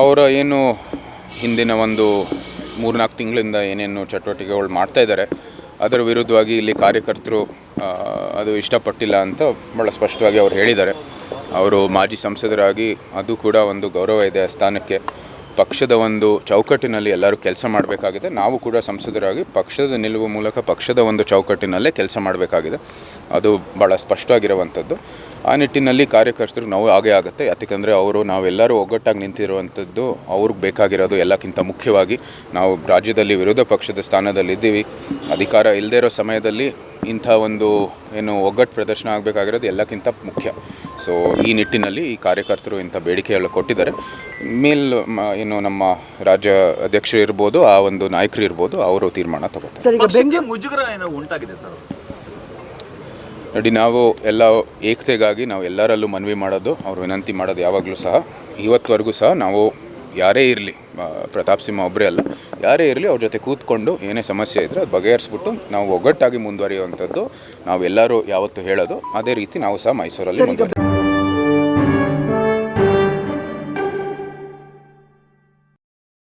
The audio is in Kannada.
ಅವರ ಏನು ಹಿಂದಿನ ಒಂದು ಮೂರ್ನಾಲ್ಕು ತಿಂಗಳಿಂದ ಏನೇನು ಚಟುವಟಿಕೆಗಳು ಮಾಡ್ತಾ ಇದ್ದಾರೆ, ಅದರ ವಿರುದ್ಧವಾಗಿ ಇಲ್ಲಿ ಕಾರ್ಯಕರ್ತರು ಅದು ಇಷ್ಟಪಟ್ಟಿಲ್ಲ ಅಂತ ಭಾಳ ಸ್ಪಷ್ಟವಾಗಿ ಅವ್ರು ಹೇಳಿದ್ದಾರೆ. ಅವರು ಮಾಜಿ ಸಂಸದರಾಗಿ, ಅದು ಕೂಡ ಒಂದು ಗೌರವ ಇದೆ ಸ್ಥಾನಕ್ಕೆ. ಪಕ್ಷದ ಒಂದು ಚೌಕಟ್ಟಿನಲ್ಲಿ ಎಲ್ಲರೂ ಕೆಲಸ ಮಾಡಬೇಕಾಗಿದೆ. ನಾವು ಕೂಡ ಸಂಸದರಾಗಿ ಪಕ್ಷದ ನಿಲುವು ಮೂಲಕ ಪಕ್ಷದ ಒಂದು ಚೌಕಟ್ಟಿನಲ್ಲೇ ಕೆಲಸ ಮಾಡಬೇಕಾಗಿದೆ. ಅದು ಭಾಳ ಸ್ಪಷ್ಟವಾಗಿರುವಂಥದ್ದು. ಆ ನಿಟ್ಟಿನಲ್ಲಿ ಕಾರ್ಯಕರ್ತರು ನಾವು ಆಗೇ ಆಗುತ್ತೆ. ಯಾಕೆಂದರೆ ಅವರು ನಾವೆಲ್ಲರೂ ಒಗ್ಗಟ್ಟಾಗಿ ನಿಂತಿರುವಂಥದ್ದು ಅವ್ರಿಗೆ ಬೇಕಾಗಿರೋದು ಎಲ್ಲಕ್ಕಿಂತ ಮುಖ್ಯವಾಗಿ ನಾವು ರಾಜ್ಯದಲ್ಲಿ ವಿರೋಧ ಪಕ್ಷದ ಸ್ಥಾನದಲ್ಲಿದ್ದೀವಿ. ಅಧಿಕಾರ ಇಲ್ಲದೇ ಇರೋ ಸಮಯದಲ್ಲಿ ಇಂಥ ಒಂದು ಏನು ಒಗ್ಗಟ್ಟು ಪ್ರದರ್ಶನ ಆಗಬೇಕಾಗಿರೋದು ಎಲ್ಲಕ್ಕಿಂತ ಮುಖ್ಯ. ಸೊ ಈ ನಿಟ್ಟಿನಲ್ಲಿ ಈ ಕಾರ್ಯಕರ್ತರು ಇಂಥ ಬೇಡಿಕೆಗಳು ಕೊಟ್ಟಿದ್ದಾರೆ. ಮೇಲ್ ಮ- ಏನು ನಮ್ಮ ರಾಜ್ಯ ಅಧ್ಯಕ್ಷರು ಇರ್ಬೋದು ಆ ಒಂದು ನಾಯಕರು ಇರ್ಬೋದು ಅವರು ತೀರ್ಮಾನ ತಗೋತಾರೆ. ಸರ್ ಈಗ ಪಕ್ಷಕ್ಕೆ ಮುಜುಗರ ಏನೋ ಉಂಟಾಗಿದೆ ಸರ್. ನೋಡಿ ನಾವು ಎಲ್ಲ ಏಕತೆಗಾಗಿ ನಾವು ಎಲ್ಲರಲ್ಲೂ ಮನವಿ ಮಾಡೋದು ಅವ್ರು ವಿನಂತಿ ಮಾಡೋದು ಯಾವಾಗಲೂ ಸಹ. ಇವತ್ತುವರೆಗೂ ಸಹ ನಾವು ಯಾರೇ ಇರಲಿ ಪ್ರತಾಪ್ ಸಿಂಹ ಒಬ್ಬರೇ ಅಲ್ಲ ಯಾರೇ ಇರಲಿ ಅವ್ರ ಜೊತೆ ಕೂತ್ಕೊಂಡು ಏನೇ ಸಮಸ್ಯೆ ಇದ್ದರೆ ಅದು ಬಗೆಹರಿಸ್ಬಿಟ್ಟು ನಾವು ಒಗ್ಗಟ್ಟಾಗಿ ಮುಂದುವರಿಯುವಂಥದ್ದು ನಾವೆಲ್ಲರೂ ಯಾವತ್ತೂ ಹೇಳೋದು ಅದೇ ರೀತಿ ನಾವು ಸಹ ಮೈಸೂರಲ್ಲಿ ಮುಂದುವರಿ